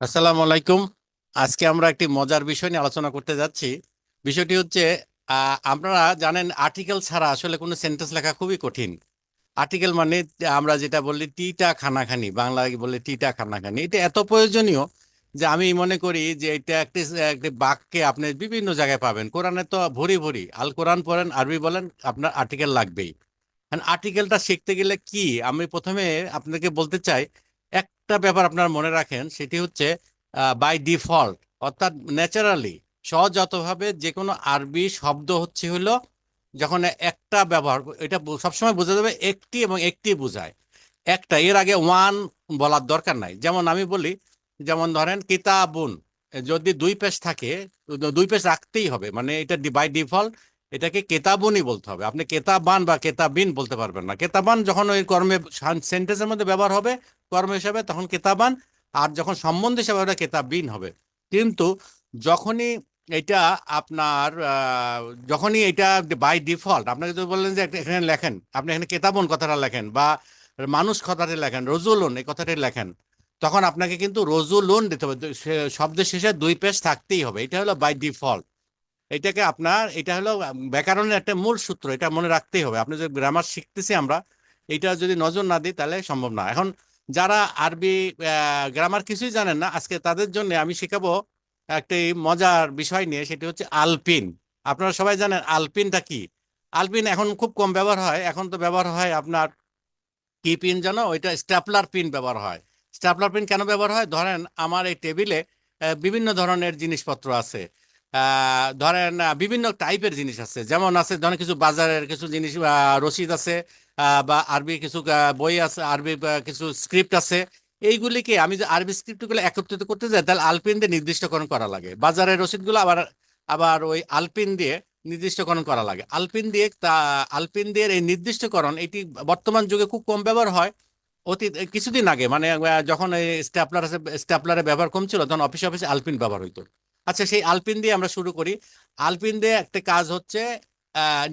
আসসালামু আলাইকুম। আজকে আমরা একটি মজার বিষয় নিয়ে আলোচনা করতে যাচ্ছি। বিষয়টি হচ্ছে আপনারা জানেন আর্টিকেল ছাড়া আসলে কোনো সেন্টেন্স লেখা খুবই কঠিন। আর্টিকেল মানে আমরা যেটা বলি টিটা খানাখানি, বাংলায় বলে টিটা খানাখানি। এটা এত প্রয়োজনীয় যে আমি মনে করি যে এটা একটি একটি বাক্যে আপনি বিভিন্ন জায়গায় পাবেন। কোরআনে তো ভরি ভরি, আল কোরআন পড়েন, আরবি বলেন, আপনার আর্টিকেল লাগবেই। আর্টিকেলটা শিখতে গেলে কি? আমি প্রথমে আপনাকে বলতে চাই একটা ব্যাপার আপনার মনে রাখেন, সেটি হচ্ছে বাই ডিফল্ট অর্থাৎ ন্যাচারালি সহজাতভাবে যে কোনো আরবি শব্দ হচ্ছে হলো যখন একটা ব্যবহার, এটা সবসময় বোঝা যাবে একটি এবং একটি বোঝায়। একটা, এর আগে ওয়ান বলার দরকার নাই। যেমন আমি বলি, যেমন ধরেন কিতাবুন, যদি দুই পেজ থাকে, দুই পেজ রাখতেই হবে মানে এটা বাই ডিফল্ট এটাকে কেতাবনই বলতে হবে। আপনি কেতাবান বা কেতাবিন বলতে পারবেন না। কেতাবান যখন ওই কর্মে সেন্টেন্সের মধ্যে ব্যবহার হবে, কর্ম হিসাবে, তখন কেতাবান, আর যখন সম্বন্ধ হিসাবে ওটা কেতাবিন হবে। কিন্তু যখনই এটা আপনার যখনই এটা বাই ডিফল্ট আপনাকে যদি বললেন যে এখানে লেখেন, আপনি এখানে কেতাবন কথাটা লেখেন বা মানুষ কথাটি লেখেন, রজুলুন এই কথাটি লেখেন, তখন আপনাকে কিন্তু রজুলুন দিতে হবে। শব্দের শেষে দুই পেজ থাকতেই হবে। এটা হলো বাই ডিফল্ট এটাকে আপনার, এটা হলো ব্যাকরণের একটা মূল সূত্র, এটা মনে রাখতেই হবে। আপনি যে গ্রামার শিখতেছি আমরা, এটা যদি নজর না দিই তাহলে সম্ভব না। এখন যারা আরবি গ্রামার কিছুই জানেন না, আজকে তাদের জন্য আমি শেখাবো একটি মজার বিষয় নিয়ে, সেটি হচ্ছে আলপিন। আপনারা সবাই জানেন আলপিনটা কি? আলপিন এখন খুব কম ব্যবহার হয়। এখন তো ব্যবহার হয় আপনার, কি পিন জানো? ওইটা স্ট্যাপলার পিন ব্যবহার হয়। স্ট্যাপলার পিন কেন ব্যবহার হয়? ধরেন আমার এই টেবিলে বিভিন্ন ধরনের জিনিসপত্র আছে। ধরেন বিভিন্ন টাইপের জিনিস আছে। যেমন আছে, ধরেন কিছু বাজারের কিছু জিনিস রসিদ আছে বা আরবি কিছু বই আছে, আরবি কিছু স্ক্রিপ্ট আছে। এইগুলিকে আমি যে আরবি স্ক্রিপ্টগুলো একত্রিত করতে যাই তাহলে আলপিন দিয়ে নির্দিষ্টকরণ করা লাগে। বাজারের রসিদগুলো আবার আবার ওই আলপিন দিয়ে নির্দিষ্টকরণ করা লাগে। আলপিন দিয়ে তা, আলপিন দিয়ে এই নির্দিষ্টকরণ, এটি বর্তমান যুগে খুব কম ব্যবহার হয়। অতীত কিছুদিন আগে মানে যখন এই স্ট্যাপলার আছে স্ট্যাপলারের ব্যবহার কম ছিল, তখন অফিসে অফিসে আলপিন ব্যবহার হইতো। আচ্ছা সেই আলপিন দিয়ে আমরা শুরু করি। আলপিন দিয়ে একটা কাজ হচ্ছে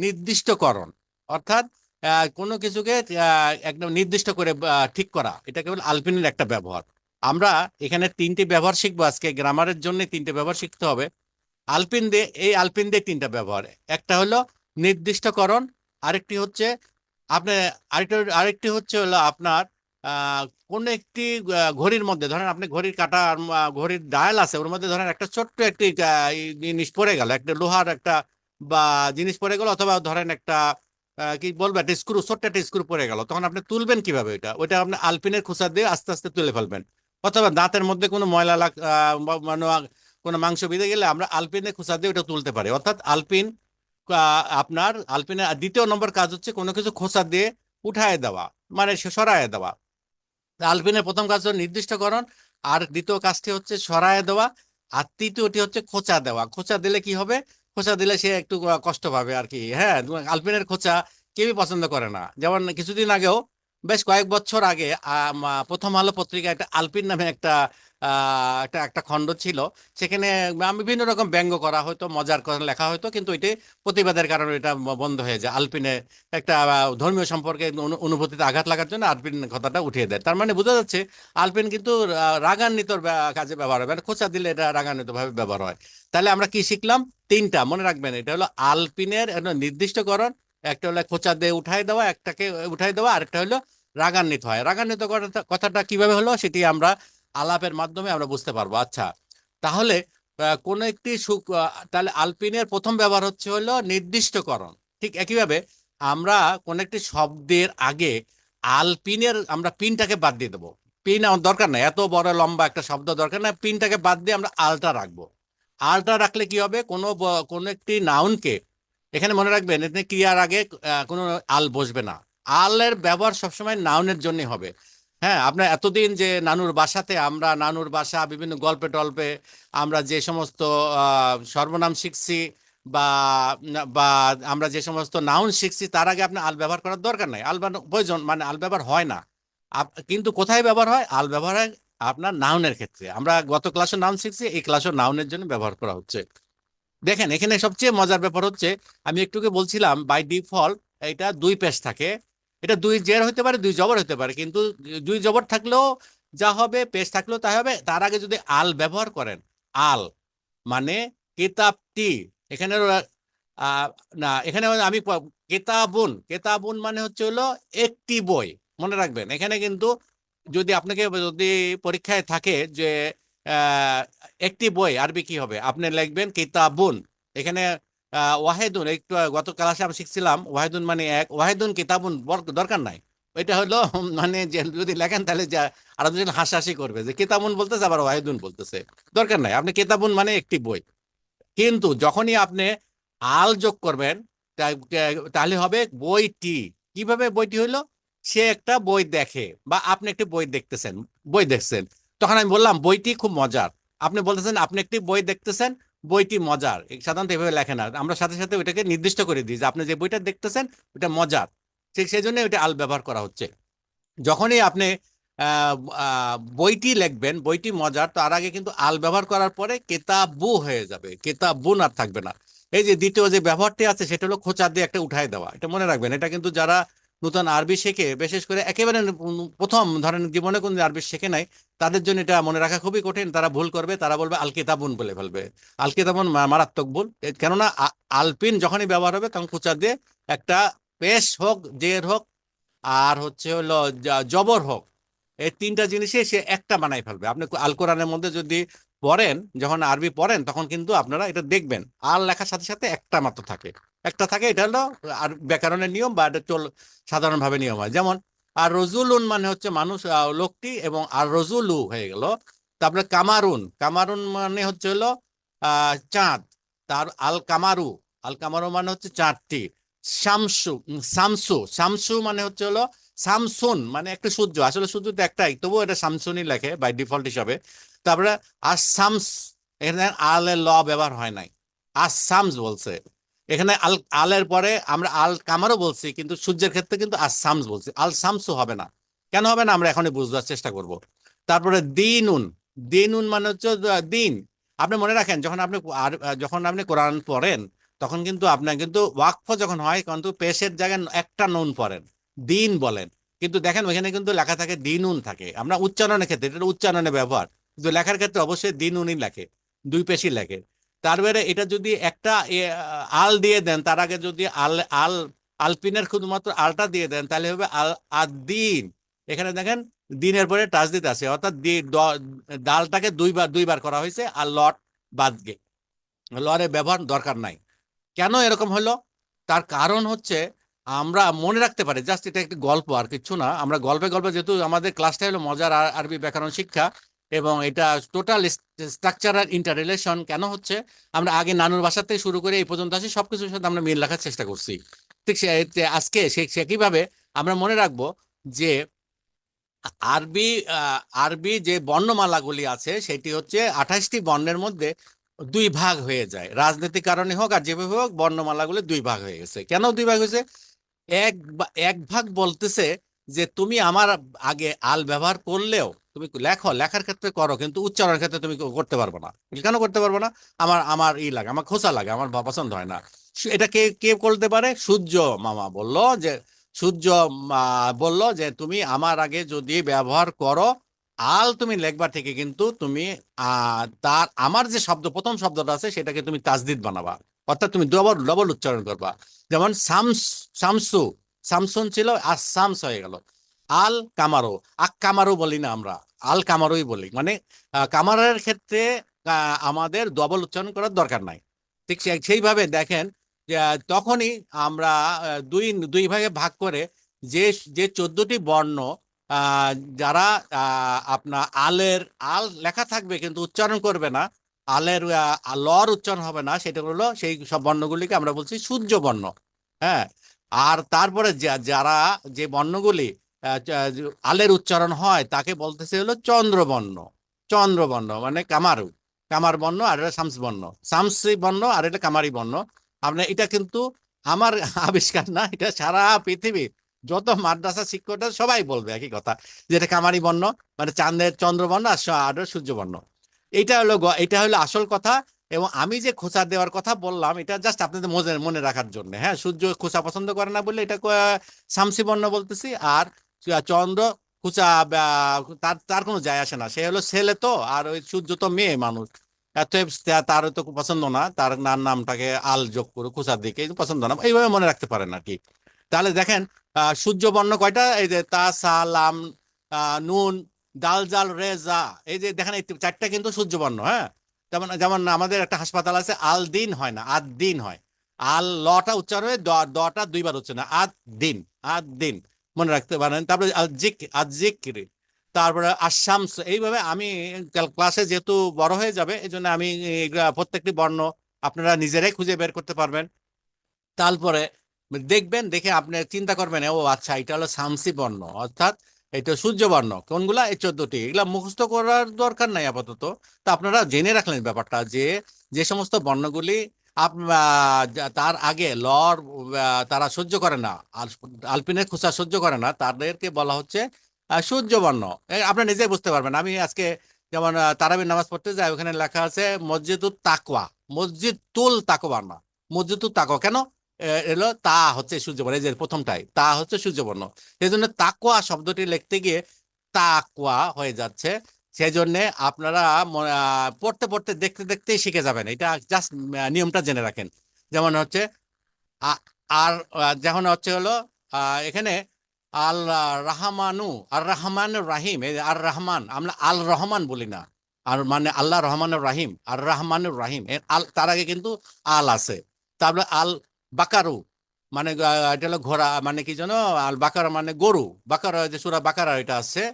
নির্দিষ্টকরণ। অর্থাৎ কোনো কিছুকে একদম নির্দিষ্ট করে ঠিক করা। এটা কেবল আলপিনের একটা ব্যবহার। আমরা এখানে তিনটি ব্যবহার শিখব আজকে। গ্রামারের জন্য তিনটে ব্যবহার শিখতে হবে। আলপিন দিয়ে, এই আলপিন দিয়ে তিনটা ব্যবহার। একটা হলো নির্দিষ্টকরণ, আরেকটি হচ্ছে আপনার আরেকটা, আরেকটি হচ্ছে হলো আপনার কোনো একটি ঘড়ির মধ্যে, ধরেন আপনি ঘড়ির কাটা ঘড়ির ডায়াল আছে, ওর মধ্যে ধরেন একটা ছোট্ট একটি জিনিস পড়ে গেল, একটা লোহার একটা বা জিনিস পড়ে গেল, অথবা ধরেন একটা কি বলব, একটা স্ক্রু ছোট্ট একটা স্ক্রু পড়ে গেল, তখন আপনি তুলবেন কীভাবে ওইটা ওইটা আপনি আলপিনের খোঁচা দিয়ে আস্তে আস্তে তুলে ফেলবেন। অথবা দাঁতের মধ্যে কোনো ময়লা লাগ মানে কোনো মাংস বিঁধে গেলে আমরা আলপিনের খোঁচা দিয়ে ওটা তুলতে পারি। অর্থাৎ আলপিন আপনার আলপিনের দ্বিতীয় নম্বর কাজ হচ্ছে কোনো কিছু খোঁচা দিয়ে উঠায় দেওয়া মানে সরায় দেওয়া। আলপিনের প্রথম কাজ হলো নির্দিষ্টকরণ, আর দ্বিতীয় কাজটি হচ্ছে সরায় দেওয়া, আর তৃতীয়টি হচ্ছে খোঁচা দেওয়া। খোঁচা দিলে কি হবে? খোঁচা দিলে সে একটু কষ্ট পাবে আর কি হ্যাঁ? আলপিনের খোঁচা কেউই পছন্দ করে না। যেমন কিছুদিন আগেও, বেশ কয়েক বছর আগে প্রথম আলো পত্রিকা একটা আলপিন নামে একটা একটা একটা খণ্ড ছিল। সেখানে বিভিন্ন রকম ব্যঙ্গ করা হতো মজার করে লেখা হতো কিন্তু এটি প্রতিবাদের কারণে এটা বন্ধ হয়ে যায়। আলপিনে একটা ধর্মীয় সম্পর্কে অনু- অনুভূতিতে আঘাত লাগার জন্য আলপিন কথাটা উঠিয়ে দেয়। তার মানে বোঝা যাচ্ছে আলপিন কিন্তু আহ, রাগান্বিত ব্যা- কাজে ব্যবহার হয় মানে খোঁচা দিলে এটা রাগান্বিত ভাবে ব্যবহার হয়। তাহলে আমরা কি শিখলাম? তিনটা মনে রাখবেন এটা হলো আলপিনের নির্দিষ্টকরণ একটা হলো খোঁচা দিয়ে উঠাই দেওয়া একটাকে উঠাই দেওয়া আরেকটা হলো রাগান্বিত হয়। রাগান্বিত কথাটা কীভাবে হলো? সেটি আমরা আলাপের মাধ্যমে আমরা বুঝতে পারব। আচ্ছা তাহলে কোন একটি সুখ তাহলে আলপিনের প্রথম ব্যবহার হচ্ছে হলো নির্দিষ্টকরণ। ঠিক একইভাবে আমরা কোন একটি শব্দের আগে আলপিনের আমরা পিনটাকে বাদ দিয়ে দেবো। পিন আমার দরকার নাই, এত বড়, লম্বা একটা শব্দ দরকার না পিনটাকে বাদ দিয়ে আমরা আলটা রাখব। আলটা রাখলে কি হবে? কোনো কোনো একটি নাউনকে, এখানে মনে রাখবেন এখানে ক্রিয়ার আগে কোনো আল বসবে না। আলের ব্যবহার সবসময় নাউনের জন্য হবে। হ্যাঁ আপনার এতদিন যে নানুর বাসাতে, আমরা নানুর বাসা, বিভিন্ন গল্পে টল্পে আমরা যে সমস্ত সর্বনাম শিখছি বা বা আমরা যে সমস্ত নাউন শিখছি, তার আগে আপনি আল ব্যবহার করার দরকার নাই। আল প্রয়োজন মানে আল ব্যবহার হয় না। কিন্তু কোথায় ব্যবহার হয়? আল ব্যবহার হয় আপনার নাউনের ক্ষেত্রে। আমরা গত ক্লাসে নাউন শিখছি, এই ক্লাসও নাউনের জন্য ব্যবহার করা হচ্ছে। দেখেন, এখানে সবচেয়ে মজার ব্যাপার হচ্ছে, আমি একটুকে বলছিলাম বাই ডিফল্ট এটা দুই পেশ থাকে। এটা দুই জের হতে পারে, দুই জবর হতে পারে, কিন্তু দুই জবর থাকলেও যা হবে, পেশ থাকলেও তাই হবে। তার আগে যদি আল ব্যবহার করেন, আল মানে কিতাবটি, এখানে না, এখানে আমি কেতাবুন কেতাবুন মানে হচ্ছে হলো একটি বই, মনে রাখবেন। এখানে কিন্তু যদি আপনাকে যদি পরীক্ষায় থাকে যে একটি বই, আরবি কি হবে? আপনি লিখবেন কিতাবুন, এখানে ওয়াহেদুন, একটু গত ক্লাসে আমি শিখছিলাম, ওয়াহেদুন মানে এক, ওয়াহেদুন কিতাবুন দরকার নাই। এটা হলো মানে যে যদি লেখেন তাহলে যা আরও দুজন হাসাহাসি করবে, যে কিতাবুন বলতেছে, আবার ওয়াহেদুন বলতেছে। দরকার নাই, আপনি কিতাবুন মানে একটি বই। কিন্তু যখনই আপনি আল যোগ করবেন তাহলে হবে বইটি। কীভাবে বইটি হইল? সে একটা বই দেখে, বা আপনি একটি বই দেখতেছেন, বই দেখছেন। তখন আমি বললাম, বইটি খুব মজার। আপনি বলতেছেন, আপনি একটি বই দেখতেছেন বইটি মজার। সাধারণত এভাবে লেখে না। আমরা সাথে সাথে ওইটাকে নির্দিষ্ট করে দিই যে আপনি যে বইটা দেখতেছেন ওটা মজার। ঠিক সেই জন্য ওইটা আল ব্যবহার করা হচ্ছে। যখনই আপনি বইটি লিখবেন, বইটি মজার, তার আগে কিন্তু আল ব্যবহার করার পরে কেতাবু হয়ে যাবে। কেতাবুন আর থাকবে না। এই যে দ্বিতীয় যে ব্যবহারটি আছে, সেটা হলো খোঁচা দিয়ে একটা উঠাই দেওয়া। এটা মনে রাখবেন। এটা কিন্তু যারা নতুন আরবি শেখে, বিশেষ করে একেবারে প্রথম ধরেন জীবনে কোন আরবি শেখে নাই, তাদের জন্য এটা মনে রাখা খুবই কঠিন, তারা ভুল করবে, তারা বলবে আল কিতাবুন বলে ফেলবে। আল কিতাবুন মারাত্মক ভুল কেননা আলপিন যখনই ব্যবহার হবে তখন খোঁচা দিয়ে একটা পেশ হোক, জের হোক, আর হচ্ছে হলো জবর হোক, এই তিনটা জিনিসে সে একটা বানাই ফেলবে। আপনি আল কোরআনের মধ্যে যদি পড়েন, যখন আরবি পড়েন, তখন কিন্তু আপনারা এটা দেখবেন। আল লেখার সাথে সাথে একটা মাত্র থাকে। একটা থাকে, এটা হলো, আর ব্যাকরণের নিয়ম বা এটা চল, সাধারণভাবে নিয়ম হয়। যেমন, আর রজুলুন মানে হচ্ছে মানুষ লোকটি এবং আর রজুলু হয়ে গেল। তারপরে কামারুন কামারুন মানে হচ্ছে হলো আহ চাঁদ। তার আল কামারু আল কামারু মানে হচ্ছে চাঁদটি। শামসু শামসু শামসু মানে হচ্ছে হলো সামসুন মানে একটা সূর্য। আসলে সূর্য তো একটাই, তবুও এটা সামসুনই লেখে বাই ডিফল্ট হিসাবে। তারপরে আর সামস এখানে আলের ল ব্যবহার হয় নাই। আর সামস বলছে। এখানে আল, আলের পরে আমরা আল কামারও বলছি, কিন্তু সূর্যের ক্ষেত্রে কিন্তু আর সামস বলছি। আল সামসও হবে না। কেন হবে না? আমরা এখনই বুঝবার চেষ্টা করব। তারপরে দিনুন। দিনুন মানে হচ্ছে দিন। আপনি মনে রাখেন, যখন আপনি আর, যখন আপনি কোরআন পড়েন, তখন কিন্তু আপনার কিন্তু ওয়াকফ যখন হয়, কিন্তু পেশের জায়গায় একটা নুন পড়েন। দিন বলেন। কিন্তু দেখেন ওইখানে কিন্তু লেখা থাকে দিনুন থাকে। আমরা উচ্চারণের ক্ষেত্রে, এটা উচ্চারণে ব্যবহার। কিন্তু লেখার ক্ষেত্রে অবশ্যই দিনুনই লেখে, দুই পেশি লেখে। তারপরে এটা যদি একটা আল দিয়ে দেন, তার আগে যদি আল আল, আলপিনের শুধুমাত্র আলটা দিয়ে দেন, তাহলে হবে আল আদিন এখানে দেখেন দিনের পরে টাচ দিতে আছে, অর্থাৎ ডালটাকে দুইবার দুইবার করা হয়েছে, আর লট বাদ গে। লরের ব্যবহার দরকার নাই। কেন এরকম হলো? তার কারণ হচ্ছে আমরা মনে রাখতে পারি জাস্ট এটা একটি গল্প আর কিছু না। আমরা গল্পে গল্পে যেহেতু আমাদের ক্লাসটা হলো মজার আর- আরবি ব্যাকরণ শিক্ষা এবং এটা টোটাল স্ট্রাকচারাল ইন্টার রিলেশন কেন হচ্ছে, আমরা আগে নানুর বাসা থেকে শুরু করে এই পর্যন্ত আসি সব কিছুর সাথে আমরা মিল রাখার চেষ্টা করছি। ঠিক সে আজকে সে কীভাবে আমরা মনে রাখব যে আরবি আরবি যে বর্ণমালাগুলি আছে, সেটি হচ্ছে আঠাশটি বর্ণের মধ্যে দুই ভাগ হয়ে যায়। রাজনৈতিক কারণে হোক আর যেভাবে হোক, বর্ণমালাগুলি দুই ভাগ হয়ে গেছে। কেন দুই ভাগ হয়েছে? এক এক ভাগ বলতেছে যে তুমি আমার আগে আল ব্যবহার করলেও তুমি লেখো, লেখার ক্ষেত্রে করো, কিন্তু উচ্চারণের ক্ষেত্রে তুমি করতে পারব না। কেন করতে পারবে না? আমার আমার ই লাগে, আমার খোসা লাগে, আমার পছন্দ হয় না। এটা কে কে করতে পারে? সূর্য মামা বলল যে, সূর্য বলল যে, তুমি আমার আগে যদি ব্যবহার করো, আল তুমি লেখবা থেকে কিন্তু তুমি তার, আমার যে শব্দ, প্রথম শব্দটা আছে, সেটাকে তুমি তাজদিদ বানাবা। অর্থাৎ তুমি ডবল ডবল উচ্চারণ করবা। যেমন সামস, সামসু, সামসুন ছিল আর সামস হয়ে গেল। আল কামারো, আক কামারো বলি না আমরা, আল কামারোই বলি। মানে কামারের ক্ষেত্রে আমাদের ডবল উচ্চারণ করার দরকার নাই। ঠিক সেই- সেইভাবে দেখেন তখনই আমরা দুই দুই ভাগে ভাগ করে যে যে চোদ্দটি বর্ণ যারা আপনার আলের, আল লেখা থাকবে কিন্তু উচ্চারণ করবে না আলের লর উচ্চারণ হবে না, সেটা হলো সেই সব বর্ণগুলিকে আমরা বলছি সূর্য বর্ণ হ্যাঁ? আর তারপরে যারা যে বর্ণগুলি আলের উচ্চারণ হয়, তাকে বলতেছে হলো চন্দ্রবর্ণ চন্দ্রবর্ণ মানে কামারু, কামার বর্ণ আর এটা শামস বর্ণ, শামসি বর্ণ আর এটা কামারি বর্ণ। আপনার এটা কিন্তু আমার আবিষ্কার না, এটা সারা পৃথিবীর যত মাদ্রাসা শিক্ষকরা সবাই বলবে একই কথা যেটা কামারি বর্ণ মানে চাঁদের চন্দ্রবর্ণ আর সূর্যবর্ণ এইটা হলো এটা হলো আসল কথা এবং আমি যে খোঁচা দেওয়ার কথা বললাম, এটা জাস্ট আপনাদের মনে মনে রাখার জন্য। হ্যাঁ সূর্য খোঁচা পছন্দ করে না বলে এটা ক- শামসি বর্ণ বলতেছি আর চন্দ্র বা, তার তার কোনো যায় আসে না। সে হলো ছেলে তো, আর ওই সূর্য তো মেয়ে মানুষ। অতএব তার তো পছন্দ না, তার নার নামটাকে আল যোগ করে কুচার দিকে পছন্দ না, এইভাবে মনে রাখতে পারেন আর কি। তাহলে দেখেন সূর্য বর্ণ কয়টা? এই যে তা, সা, লাম নুন দাল জাল রে জা এই যে দেখেন এই চারটা কিন্তু সূর্য বর্ণ হ্যাঁ? যেমন যেমন আমাদের একটা হাসপাতাল আছে আল দিন হয় না আদ দিন হয়। আল লটা উচ্চারণ হয়ে দটা দুইবার হচ্ছে না আদ দিন আদ দিন মনে রাখতে পারেন। তারপরে আল জিক আজ জিক্রি তারপরে আসামস এইভাবে আমি কাল- ক্লাসে যেহেতু বড় হয়ে যাবে এই জন্য আমি প্রত্যেকটি বর্ণ আপনারা নিজেরাই খুঁজে বের করতে পারবেন। তারপরে দেখবেন, দেখে আপনি চিন্তা করবেন, ও আচ্ছা এটা হলো শামসি বর্ণ, অর্থাৎ এটা সূর্য বর্ণ কোনগুলা? এই চোদ্দটি। এগুলা মুখস্থ করার দরকার নাই আপাতত। তা আপনারা জেনে রাখলেন ব্যাপারটা যে যে সমস্ত বর্ণগুলি তার আগে লর তারা সহ্য করে না। আল- আলপিনের খুচা সহ্য করে না। তাদেরকে বলা হচ্ছে আহ, সূর্য বর্ণ এ, আপনারা নিজেই বুঝতে পারবেন। আমি আজকে যেমন তারাবির নামাজ পড়তে যাই ওখানে লেখা আছে মসজিদুল তাকওয়া। মসজিদ তুল তাকওয়া না। মসজিদুল তাকওয়া। কেন? এলো তা হচ্ছে সূর্যবর্ণ, এই যে প্রথমটাই, তা হচ্ছে সূর্যবর্ণ। সেই জন্য তাকুয়া শব্দটি লিখতে গিয়ে তাকুয়া হয়ে যাচ্ছে। সেই জন্য আপনারা পড়তে পড়তে, দেখতে, দেখতেই শিখে যাবেন। এটা জাস্ট নিয়মটা জেনে রাখেন। যেমন হচ্ছে আর যেমন হচ্ছে হলো এখানে আল রাহমানু, আর রহমান রাহিম আর রহমান, আমরা আল রহমান বলি না। আর মানে আল্লাহ রহমান রাহিম, আর রহমানুর রাহিম আল, তার আগে কিন্তু আল আছে। তারপরে আল বাকারু মানে এটা হলো ঘোড়া মানে কি যেন আল বাকারা মানে গরু। বাকারা যে সুরা বাকারা এটা আছে।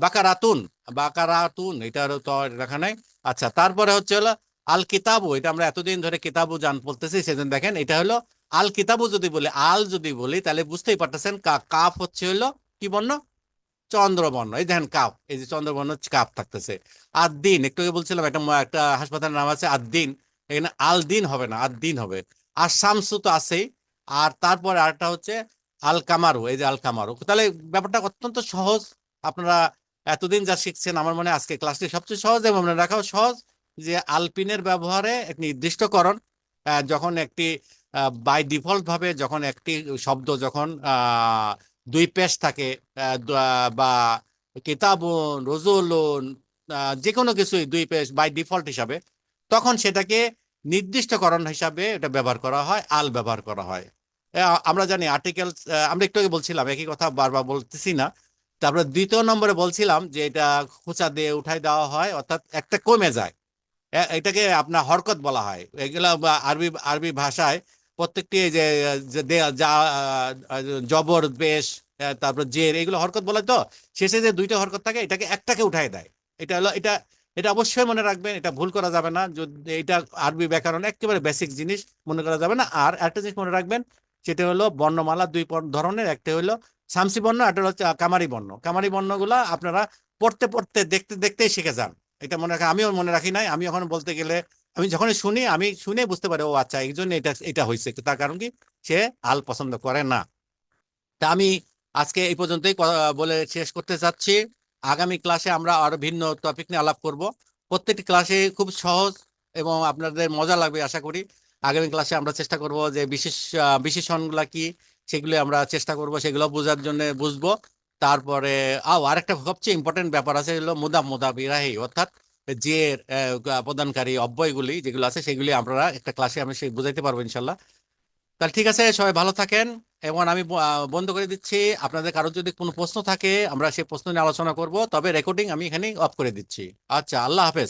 বাকারাতুন বাকারাতুন, এটা তো দেখা নাই। আচ্ছা তারপরে হচ্ছে হলো আল কিতাবু, এটা আমরা এতদিন ধরে কিতাবু জান বলতেছি সেদিন দেখেন, এটা হলো আল কিতাবু যদি বলি, আল যদি বলি, তাহলে বুঝতেই পারতেছেন, কা- কাফ হচ্ছে হলো কি বর্ণ? চন্দ্রবর্ণ। এই দেখেন কাপ এই যে চন্দ্রবর্ণ কাপ থাকতেছে। আর দিন একটু বলছিলাম, একটা একটা হাসপাতালের নাম আছে আর দিন এখানে আল দিন হবে না আর দিন হবে। আর শামসু তো আছেই। আর তারপরে আরেকটা হচ্ছে আল কামারু এই যে আল কামারু তাহলে ব্যাপারটা অত্যন্ত সহজ। আপনারা এতদিন যা শিখছেন, আমার মনে আজকে ক্লাসটি সবচেয়ে সহজ এবং মনে রাখাও সহজ যে আলপিনের ব্যবহারে এক নির্দিষ্টকরণ যখন একটি বাই ডিফল্ট ভাবে যখন একটি শব্দ যখন দুই পেশ থাকে বা কিতাবুন, রজুলুন যে কোনো কিছুই দুই পেশ বাই ডিফল্ট হিসাবে, তখন সেটাকে নির্দিষ্টকরণ হিসাবে এটা ব্যবহার করা হয়, আল ব্যবহার করা হয়। আমরা জানি আর্টিকেল আমরা একটু আগে বলছিলাম, একই কথা বারবার বলতেছি না। তারপরে দ্বিতীয় নম্বরে বলছিলাম যে এটা খোঁচা দিয়ে উঠাই দেওয়া হয়, অর্থাৎ একটা কমে যায়। এটাকে আপনার হরকত বলা হয়। এগুলা আরবি আরবি ভাষায় প্রত্যেকটি যে, যা জবর, বেশ তারপর জের, এগুলো হরকত বলে তো? শেষে যে দুইটা হরকত থাকে, এটাকে একটাকে উঠাই দেয়। এটা হলো, এটা এটা অবশ্যই মনে রাখবেন, এটা ভুল করা যাবে না। যদি এটা আরবি ব্যাকরণ একেবারে বেসিক জিনিস মনে করা যাবে না। আর একটা জিনিস মনে রাখবেন, সেটা হলো বর্ণমালা দুই ধরনের, একটা হলো শামসি বর্ণ, একটা হচ্ছে কামারি বর্ণ। কামারি বর্ণগুলা আপনারা পড়তে পড়তে, দেখতে, দেখতেই শিখে যান। এটা মনে রাখা, আমিও মনে রাখি নাই, আমি এখন বলতে গেলে, আমি যখনই শুনি, আমি শুনে বুঝতে পারি, ও আচ্ছা এই জন্য এটা এটা হয়েছে। তার কারণ কি? সে আল পছন্দ করে না। তা আমি আজকে এই পর্যন্তই বলে শেষ করতে চাচ্ছি। আগামী ক্লাসে আমরা আরও ভিন্ন টপিক নিয়ে আলাপ করব। প্রত্যেকটি ক্লাসে খুব সহজ এবং আপনাদের মজা লাগবে, আশা করি। আগামী ক্লাসে আমরা চেষ্টা করব যে বিশেষ বিশেষণগুলা কি, সেগুলো আমরা চেষ্টা করব, সেগুলো বোঝার জন্য বুঝব। তারপরে, আও আরেকটা সবচেয়ে ইম্পর্টেন্ট ব্যাপার আছে হলো মুদাব মুদাব ইরাহি অর্থাৎ যে প্রদানকারী অব্যয়গুলি যেগুলো আছে সেগুলি আপনারা একটা ক্লাসে আমি সেই বুঝাইতে পারব ইনশাল্লাহ। তাহলে ঠিক আছে, সবাই ভালো থাকেন। এবং আমি বন্ধ করে দিচ্ছি। আপনাদের কারও যদি কোনো প্রশ্ন থাকে, আমরা সেই প্রশ্ন নিয়ে আলোচনা করব। তবে রেকর্ডিং আমি এখানেই অফ করে দিচ্ছি। আচ্ছা আল্লাহ হাফেজ।